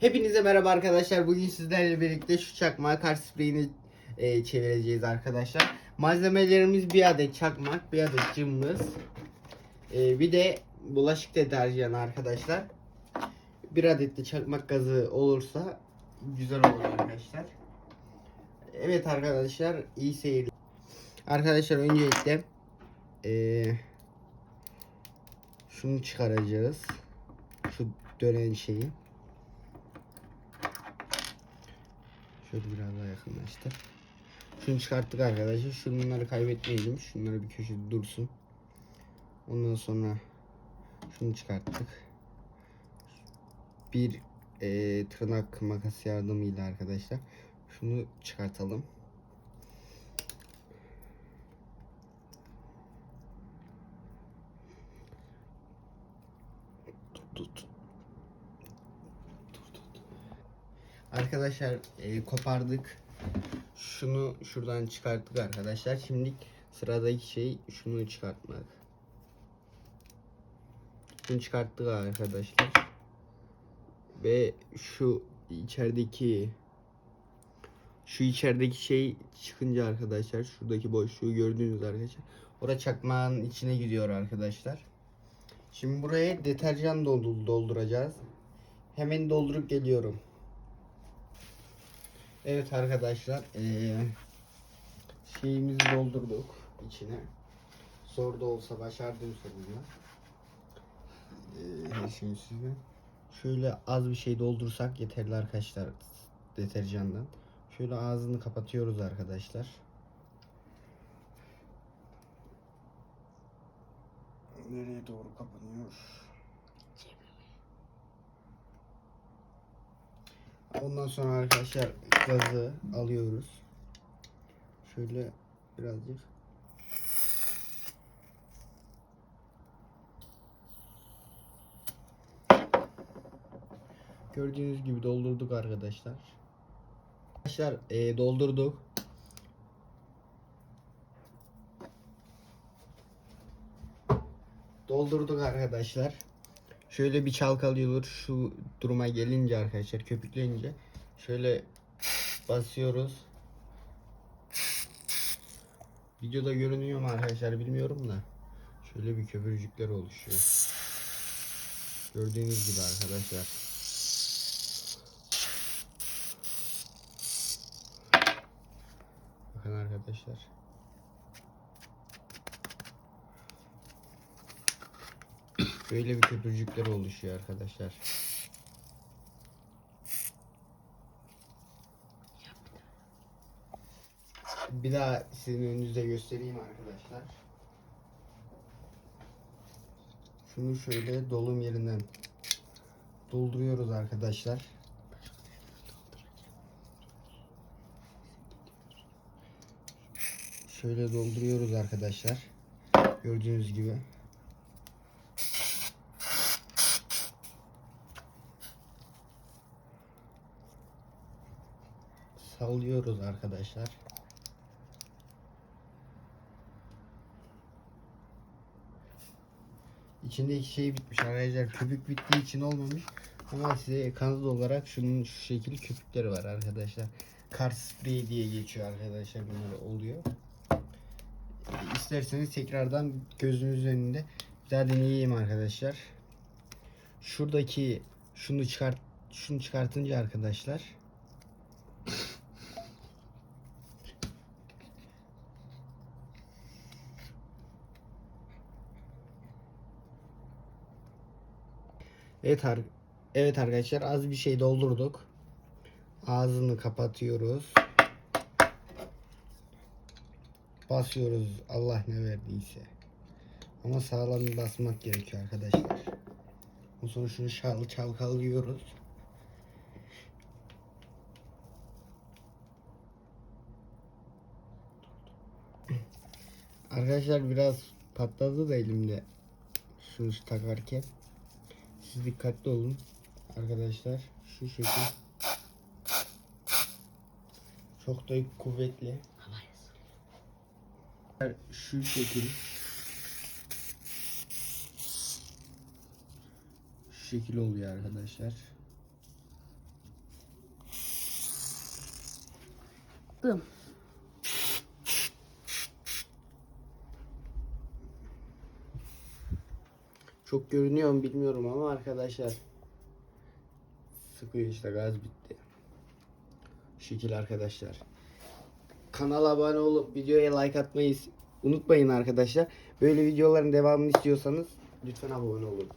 Hepinize merhaba arkadaşlar. Bugün sizlerle birlikte şu çakmağı kar spreyini e, çevireceğiz arkadaşlar. Malzemelerimiz bir adet çakmak, bir adet cımbız, e, bir de bulaşık deterjanı arkadaşlar. Bir adet de çakmak gazı olursa güzel olur arkadaşlar. Evet arkadaşlar iyi seyirler. Arkadaşlar öncelikle e, şunu çıkaracağız. Şu dönen şeyi. Şöyle biraz daha yakınlaştır. Şunu çıkarttık arkadaşlar. Şunları kaybetmeyelim. Şunları bir köşede dursun. Ondan sonra şunu çıkarttık. Bir e, tırnak makas yardımıyla arkadaşlar şunu çıkartalım. Tut, tut. Arkadaşlar e, kopardık. Şunu şuradan çıkarttık arkadaşlar. Şimdi sıradaki şey şunu çıkartmak. Şunu çıkarttık arkadaşlar. Ve şu içerideki şu içerideki şey çıkınca arkadaşlar şuradaki boşluğu gördüğünüz arkadaşlar. Orada çakmağın içine gidiyor arkadaşlar. Şimdi buraya deterjan doldur- dolduracağız. Hemen doldurup geliyorum. Evet arkadaşlar eee şeyimizi doldurduk içine. Zor da olsa başardım sonunda. Eee şimdi size şöyle az bir şey doldursak yeterli arkadaşlar deterjandan. Şöyle ağzını kapatıyoruz arkadaşlar. Nereye doğru kapanıyor? Ondan sonra arkadaşlar gazı alıyoruz. Şöyle birazcık. Gördüğünüz gibi doldurduk arkadaşlar. Arkadaşlar eee, doldurduk. Doldurduk arkadaşlar. Şöyle bir çalkalıyor şu duruma gelince arkadaşlar köpüklenince şöyle basıyoruz. Videoda görünüyor mu arkadaşlar bilmiyorum da şöyle bir köpürcükler oluşuyor. Gördüğünüz gibi arkadaşlar. Bakın arkadaşlar. Böyle bir köpürcükler oluşuyor arkadaşlar. Bir daha sizin önünüzde göstereyim arkadaşlar. Şunu şöyle dolum yerinden dolduruyoruz arkadaşlar. Şöyle dolduruyoruz arkadaşlar. Gördüğünüz gibi. Sallıyoruz arkadaşlar. İçindeki şey bitmiş arkadaşlar. Köpük bittiği için olmamış. Ama size kanıt olarak şunun şu şekil köpükleri var arkadaşlar. Kar spreyi diye geçiyor arkadaşlar. Bunlar oluyor. İsterseniz tekrardan gözünüz önünde bir daha deneyeyim arkadaşlar. Şuradaki şunu çıkart şunu çıkartınca arkadaşlar Evet, evet arkadaşlar az bir şey doldurduk. Ağzını kapatıyoruz. Basıyoruz Allah ne verdiyse. Ama sağlam basmak gerekiyor arkadaşlar. Ondan sonra şunu şal çalkalıyoruz. Arkadaşlar biraz patladı da elimde şunu takarken. Siz dikkatli olun arkadaşlar. Şu şekil. Çok da kuvvetli. Şu şekil. Şu şekil oluyor arkadaşlar. Bum. Çok görünüyor mu bilmiyorum ama arkadaşlar. Sıkıyor işte gaz bitti. Şekil arkadaşlar. Kanala abone olup videoya like atmayı unutmayın arkadaşlar. Böyle videoların devamını istiyorsanız lütfen abone olun.